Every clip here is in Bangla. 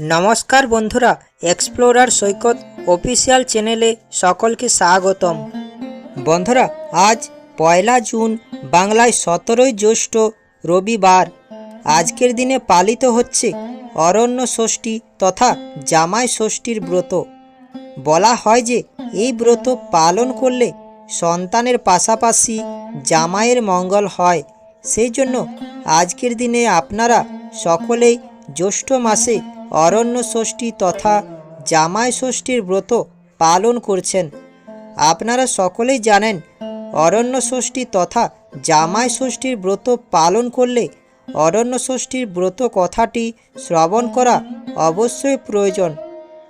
নমস্কার বন্ধুরা এক্সপ্লোরার সৈকত অফিসিয়াল চ্যানেলে সকলকে স্বাগতম। বন্ধুরা, আজ পয়লা জুন, বাংলায় সতেরোই জ্যৈষ্ঠ, রবিবার। আজকের দিনে পালিত হচ্ছে অরণ্য ষষ্ঠী তথা জামাই ষষ্ঠীর ব্রত। বলা হয় যে, এই ব্রত পালন করলে সন্তানের পাশাপাশি জামাইয়ের মঙ্গল হয়। সেই জন্য আজকের দিনে আপনারা সকলেই জ্যৈষ্ঠ মাসে অরণ্য ষষ্ঠী তথা জামাই ষষ্ঠীর ব্রত পালন করছেন। আপনারা সকলেই জানেন, অরণ্য ষষ্ঠী তথা জামাই ষষ্ঠীর ব্রত পালন করলে অরণ্য ষষ্ঠীর ব্রত কথাটি শ্রবণ করা অবশ্যই প্রয়োজন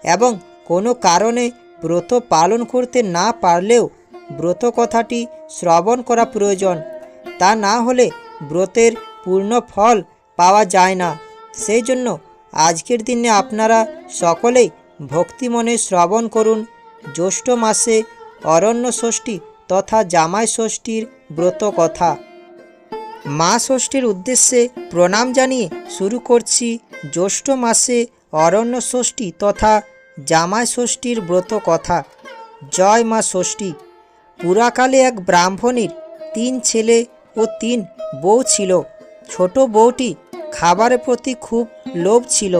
এবং কোনো কারণে ব্রত পালন করতে না পারলেও ব্রত কথাটি শ্রবণ করা প্রয়োজন। তা না হলে ব্রতের পূর্ণ ফল পাওয়া যায় না। সেই জন্য আজকের দিনে আপনারা সকলেই ভক্তিমনে শ্রবণ করুন। জ্যৈষ্ঠ মাসে অরণ্য ষষ্ঠী তথা জামাই ষষ্ঠীর ব্রত কথা। মা ষষ্ঠীর উদ্দেশ্যে প্রণাম জানিয়ে শুরু করছি জ্যৈষ্ঠ মাসে অরণ্য ষষ্ঠী তথা জামাই ষষ্ঠীর ব্রত কথা। জয় মা ষষ্ঠী। পুরাকালে এক ব্রাহ্মণীর তিন ছেলে ও তিন বউ ছিল। ছোট বউটি খাবারের প্রতি খুব লোভ ছিল।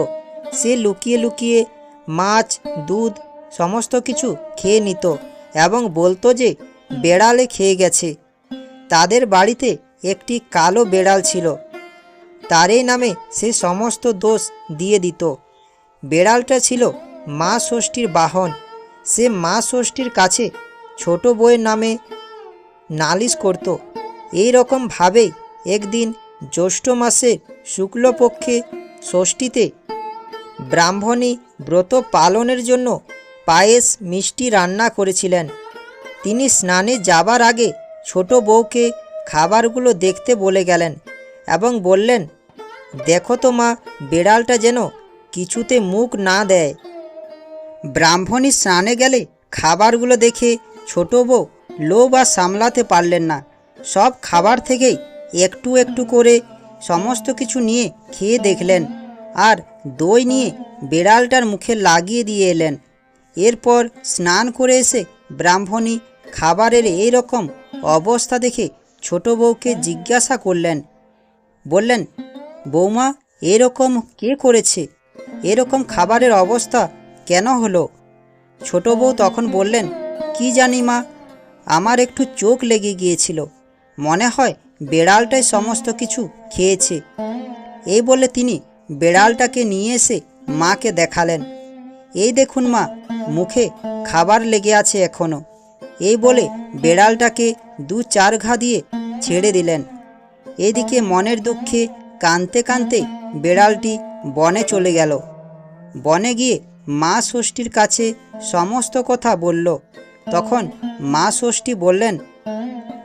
সে লুকিয়ে লুকিয়ে মাছ, দুধ, সমস্ত কিছু খেয়ে নিত এবং বলতো যে বেড়ালে খেয়ে গেছে। তাদের বাড়িতে একটি কালো বেড়াল ছিল। তারই নামে সে সমস্ত দোষ দিয়ে দিত। বেড়ালটা ছিল মা ষষ্ঠীর বাহন। সে মা ষষ্ঠীর কাছে ছোট বউয়ের নামে নালিশ করত। এই রকম ভাবেই একদিন জ্যৈষ্ঠ মাসের শুক্লপক্ষে ষষ্ঠীতে ব্রাহ্মণী ব্রত পালনের জন্য পায়েস মিষ্টি রান্না করেছিলেন। তিনি স্নানে যাবার আগে ছোট বউকে খাবারগুলো দেখতে বলে গেলেন এবং বললেন, দেখো তো মা, বেড়ালটা যেন কিছুতে মুখ না দেয়। ব্রাহ্মণী স্নানে গেলে খাবারগুলো দেখে ছোট বউ লোভ আর সামলাতে পারলেন না। সব খাবার থেকেই একটু একটু করে সমস্ত কিছু নিয়ে খেয়ে দেখলেন আর দই নিয়ে বেড়ালটার মুখে লাগিয়ে দিয়ে এলেন। এরপর স্নান করে এসে ব্রাহ্মণী খাবারের এই রকম অবস্থা দেখে ছোট বউকে জিজ্ঞাসা করলেন, বললেন, বৌমা, এরকম কে করেছে? এরকম খাবারের অবস্থা কেন হলো? ছোট বউ তখন বললেন, কি জানি মা, আমার একটু চোখ লেগে গিয়েছিল। মনে হয় বেড়ালটাই সমস্ত কিছু খেয়েছে। এই বলে তিনি বেড়ালটাকে নিয়ে এসে মাকে দেখালেন। এই দেখুন মা, মুখে খাবার লেগে আছে এখনও এই বলে বেড়ালটাকে দু চার ঘা দিয়ে ছেড়ে দিলেন। এদিকে মনের দুঃখে কানতে কানতে বেড়ালটি বনে চলে গেল। বনে গিয়ে মা ষষ্ঠীর কাছে সমস্ত কথা বলল। তখন মা ষষ্ঠী বললেন,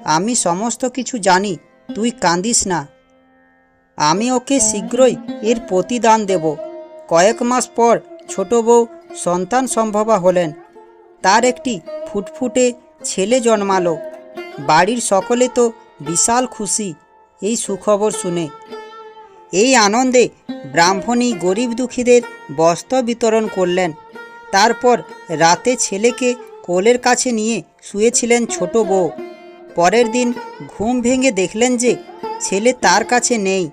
আমি সমস্ত কিছু জানি তুই কান্দিস না। আমি ওকে শীঘ্রই এর প্রতিদান দেব। কয়েক মাস পর ছোট বউ সন্তান সম্ভবা হলেন। তার একটি ফুটফুটে ছেলে জন্মালো। বাড়ির সকলে তো বিশাল খুশি, এই সুখবর শুনে। এই আনন্দে ব্রাহ্মণী গরিব দুঃখীদের বস্ত্র বিতরণ করলেন। তারপর রাতে ছেলেকে কোলের কাছে নিয়ে শুয়েছিলেন ছোট বউ। পরের দিন ঘুম ভেঙে দেখলেন যে ছেলে তার কাছে নেই।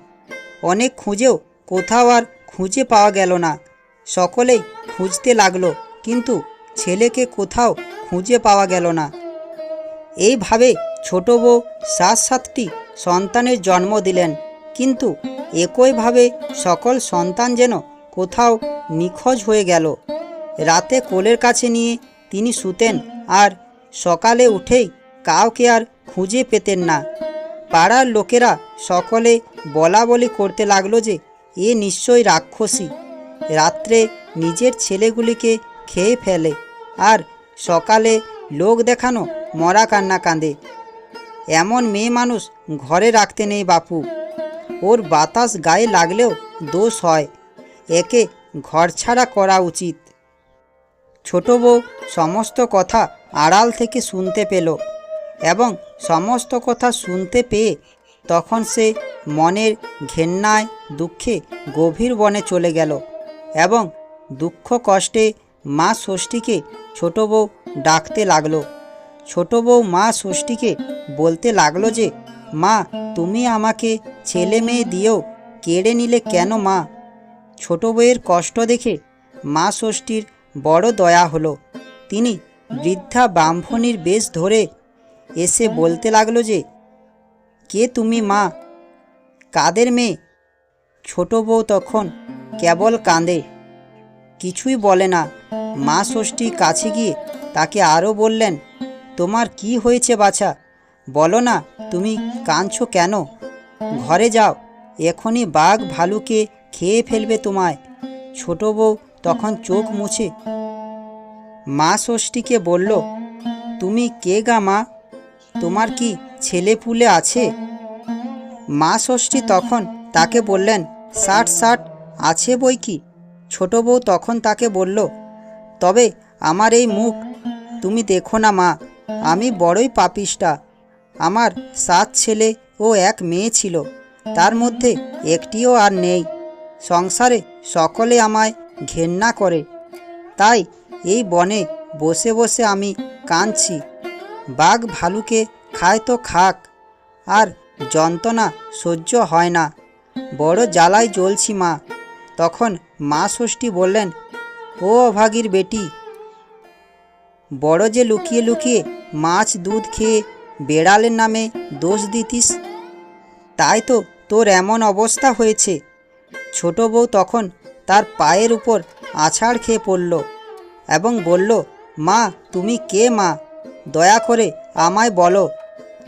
অনেক খুঁজেও কোথাও আর খুঁজে পাওয়া গেল না। সকলেই খুঁজতে লাগল, কিন্তু ছেলেকে কোথাও খুঁজে পাওয়া গেল না। এইভাবে ছোট বউ সাত সাতটি সন্তানের জন্ম দিলেন, কিন্তু একইভাবে সকল সন্তান যেন কোথাও নিখোঁজ হয়ে গেল। রাতে কোলের কাছে নিয়ে তিনি শুতেন আর সকালে উঠেই কাউকে আর খুঁজে পেতেন না। পাড়ার লোকেরা সকলে বলা বলি করতে লাগল যে, এ নিশ্চয়ই রাক্ষসী। রাত্রে নিজের ছেলেগুলিকে খেয়ে ফেলে আর সকালে লোক দেখানো মরা কান্না কাঁদে। এমন মেয়ে মানুষ ঘরে রাখতে নেই বাপু। ওর বাতাস গায়ে লাগলেও দোষ হয়। একে ঘরছাড়া করা উচিত। ছোট বউ সমস্ত কথা আড়াল থেকে শুনতে পেল। এবং সমস্ত কথা শুনতে পেয়ে তখন সে মনের ঘেন্নায় দুঃখে গভীর বনে চলে গেল এবং দুঃখ কষ্টে মা ষষ্ঠীকে ছোট বউ ডাকতে লাগল। ছোট বউ মা ষষ্ঠীকে বলতে লাগল যে, মা, তুমি আমাকে ছেলে মেয়ে দিয়েও কেড়ে নিলে কেন মা? ছোট বউয়ের কষ্ট দেখে মা ষষ্ঠীর বড় দয়া হলো। তিনি বৃদ্ধা ব্রাহ্মণীর বেশ ধরে এসে বলতে লাগল যে, কে তুমি, মা? কাদের মেয়ে? ছোট বউ তখন কেবল কাঁদে। কিছুই বলে না। মা ষষ্ঠী কাছে গিয়ে তাকে আরও বললেন, তোমার কি হয়েছে বাছা? বলো না, তুমি কাঁদছো কেন? ঘরে যাও, এখনই বাঘ ভালুকে খেয়ে ফেলবে তোমায়। ছোট বউ তখন চোখ মুছে মা ষষ্ঠীকে বলল, তুমি কে গা মা? তোমার কি ছেলে পুলে আছে? মা ষষ্ঠী তখন তাকে বললেন, ষাট ষাট, আছে বই কি? ছোট বউ তখন তাকে বলল, তবে আমার এই মুখ, তুমি দেখো না মা, আমি বড়ই পাপিষ্টা আমার সাত ছেলে ও এক মেয়ে ছিল, তার মধ্যে একটিও আর নেই। সংসারে সকলে আমায় ঘেন্না করে। তাই এই বনে বসে বসে আমি কাঁদছি। বাঘ ভালুকে খায় তো খাক, আর যন্ত্রণা সহ্য হয় না। বড় জ্বালায় জ্বলছি মা। তখন মা ষষ্ঠী বললেন, ও অভাগীর বেটি, বড় যে লুকিয়ে লুকিয়ে মাছ দুধ খেয়ে বেড়ালের নামে দোষ দিতিস, তাই তো তোর এমন অবস্থা হয়েছে। ছোট বউ তখন তার পায়ের উপর আছাড় খেয়ে পড়ল এবং বলল, মা, তুমি কে মা? দয়া করে আমায় বলো।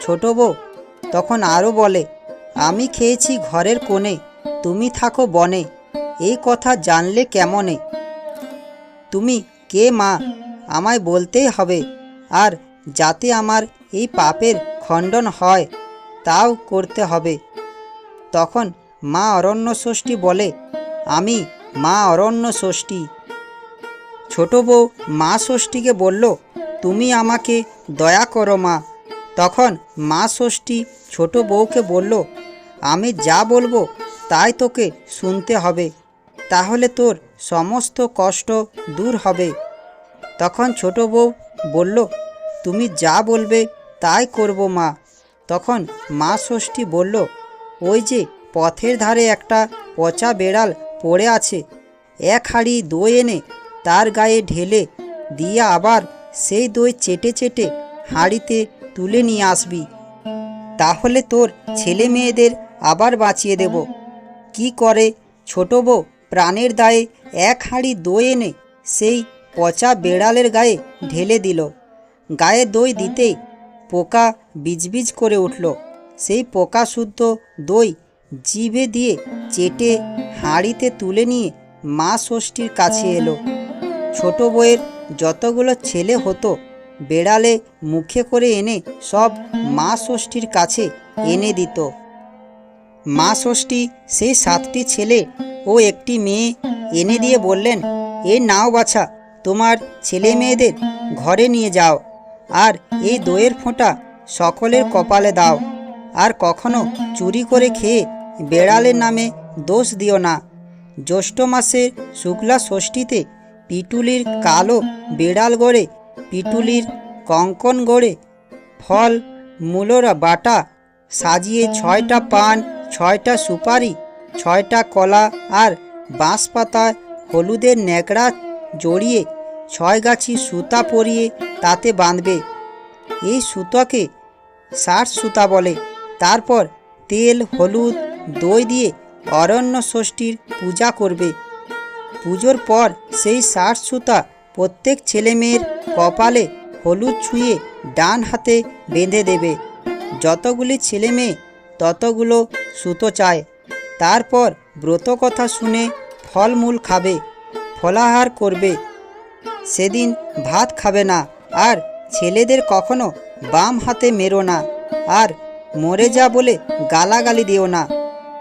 ছোট বউ তখন আরও বলে, আমি খেয়েছি ঘরের কোণে, তুমি থাকো বনে এই কথা জানলে কেমনে? তুমি কে মা? আমায় বলতেই হবে, আর যাতে আমার এই পাপের খণ্ডন হয়, তাও করতে হবে। তখন মা অরণ্য ষষ্ঠী বলে, আমি মা অরণ্য ষষ্ঠী। ছোট বউ মা ষষ্ঠীকে বলল তুমি আমাকে দয়া করো মা। তখন মা ষষ্ঠী ছোট বউকে বলল, আমি যা বলব তাই তোকে শুনতে হবে। তাহলে তোর সমস্ত কষ্ট দূর হবে। তখন ছোট বউ বলল, তুমি যা বলবে তাই করব মা। তখন মা ষষ্ঠী বলল, ওই যে পথের ধারে একটা পচা বেড়াল পড়ে আছে। এক হাড়ি দই এনে তার গায়ে ঢেলে দিয়ে আবার সেই দই চেটে চেটে হাঁড়িতে তুলে নিয়ে আসবি। তাহলে তোর ছেলে মেয়েদের আবার বাঁচিয়ে দেব। কি করে? ছোট বউ প্রাণের দায়ে এক হাঁড়ি দই এনে সেই পচা বেড়ালের গায়ে ঢেলে দিল। গায়ে দই দিতেই পোকা বিজবিজ করে উঠল। সেই পোকা শুদ্ধ দই জিভে দিয়ে চেটে হাঁড়িতে তুলে নিয়ে মা ষষ্ঠীর কাছে এলো। ছোট বউয়ের যতগুলো ছেলে হতো, বেড়ালে মুখে করে এনে সব মা ষষ্ঠীর কাছে এনে দিত। মা ষষ্ঠী সেই সাতটি ছেলে ও একটি মেয়ে এনে দিয়ে বললেন, এ নাও বাছা, তোমার ছেলে মেয়েদের ঘরে নিয়ে যাও, আর এই দইয়ের ফোঁটা সকলের কপালে দাও, আর কখনো চুরি করে খেয়ে বেড়ালের নামে দোষ দিও না। জ্যৈষ্ঠ মাসের শুক্লা ষষ্ঠীতে পিটুলির কালো বেড়াল গড়ে, পিটুলির কঙ্কন গড়ে, ফল, মূলরা বাটা সাজিয়ে ছয়টা পান, ছয়টা সুপারি, ছয়টা কলা আর বাঁশ পাতায় হলুদের ন্যাকড়া জড়িয়ে ছয় গাছি সুতা পরিয়ে তাতে বাঁধবে। এই সুতাকে ষাট সুতা বলে। তারপর তেল, হলুদ, দই দিয়ে অরণ্য ষষ্ঠীর পূজা করবে। পুজোর পর সেই ষাট সুতা প্রত্যেক ছেলেমেয়ের কপালে হলুদ ছুঁয়ে ডান হাতে বেঁধে দেবে। যতগুলি ছেলে মেয়ে ততগুলো সুতো চায়। তারপর ব্রত কথা শুনে ফলমূল খাবে, ফলাহার করবে। সেদিন ভাত খাবে না আর ছেলেদের কখনো বাম হাতে মেরো না আর মরে যা বলে গালাগালি দিও না।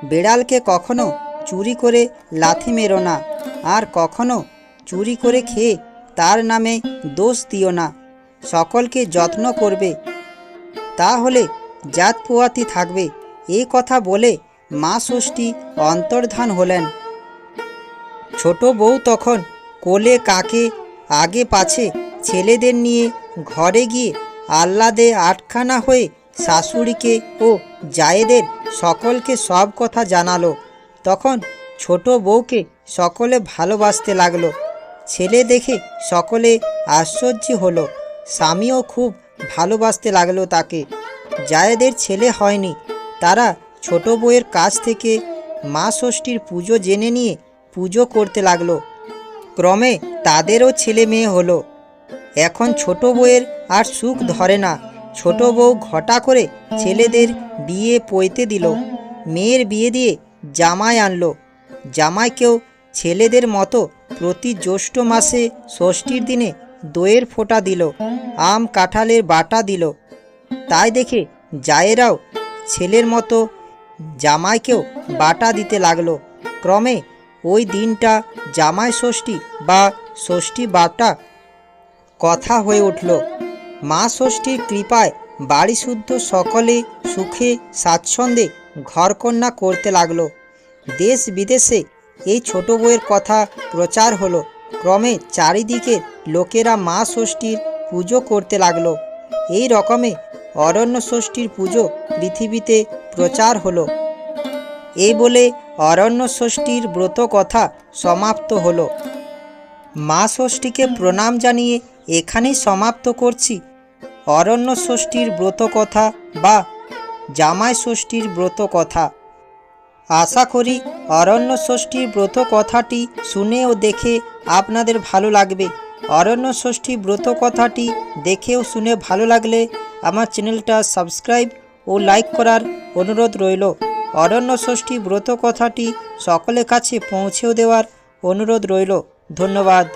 বেড়ালকে কখনো চুরি করে লাথি মেরো না। আর কখনো চুরি করে খেয়ে তার নামে দোষ দিও না। সকলকে যত্ন করবে। তাহলে জাত পোয়াতি থাকবে। এই কথা বলে মা ষষ্ঠী অন্তর্ধান হলেন। ছোট বউ তখন কোলে কাকে আগে পাছে ছেলেদের নিয়ে ঘরে গিয়ে আহ্লাদে আটখানা হয়ে শাশুড়িকে ও জায়েদের সকলকে সব কথা জানালো। তখন ছোট বউকে সকলে ভালোবাসতে লাগল। ছেলে দেখে সকলে আশ্চর্য হলো। স্বামীও খুব ভালোবাসতে লাগল তাকে। জায়েদের ছেলে হয়নি। তারা ছোট বউয়ের কাছ থেকে মা ষষ্ঠীর পুজো জেনে নিয়ে পুজো করতে লাগল। ক্রমে তাদেরও ছেলে মেয়ে হলো। এখন ছোট বউয়ের আর সুখ ধরে না। ছোট বউ ঘটা করে ছেলেদের বিয়ে পইতে দিল। মেয়ের বিয়ে দিয়ে জামাই আনলো। জামাইকেও ছেলেদের মতো প্রতি জ্যৈষ্ঠ মাসে ষষ্ঠীর দিনে দইয়ের ফোঁটা দিল, আম কাঁঠালের বাটা দিল। তাই দেখে জায়েরাও ছেলের মতো জামাইকেও বাটা দিতে লাগল। ক্রমে ওই দিনটা জামাই ষষ্ঠী বা ষষ্ঠী বাটা কথা হয়ে উঠল। মা ষষ্ঠীর কৃপায় বাড়ি শুদ্ধ সকলে সুখে স্বাচ্ছন্দ্যে ঘরকন্যা করতে লাগল। দেশ বিদেশে এই ছোট বইয়ের কথা প্রচার হলো। ক্রমে চারিদিকে লোকেরা মা ষষ্ঠীর পুজো করতে লাগল। এই রকমে অরণ্য ষষ্ঠীর পুজো পৃথিবীতে প্রচার হলো। এই বলে অরণ্য ষষ্ঠীর ব্রত কথা সমাপ্ত হলো। মা ষষ্ঠীকে প্রণাম জানিয়ে এখানেই সমাপ্ত করছি। অরণ্য ষষ্ঠীর ব্রত কথা বা জামাই ষষ্ঠীর ব্রত কথা। আশা করি অরণ্য ষষ্ঠীর ব্রত কথাটি শুনে ও দেখে আপনাদের ভালো লাগবে। অরণ্য ষষ্ঠী ব্রত কথাটি দেখে ও শুনে ভালো লাগলে আমার চ্যানেলটা সাবস্ক্রাইব ও লাইক করার অনুরোধ রইল। অরণ্য ষষ্ঠী ব্রত কথাটি সকলের কাছে পৌঁছেও দেওয়ার অনুরোধ রইল। ধন্যবাদ।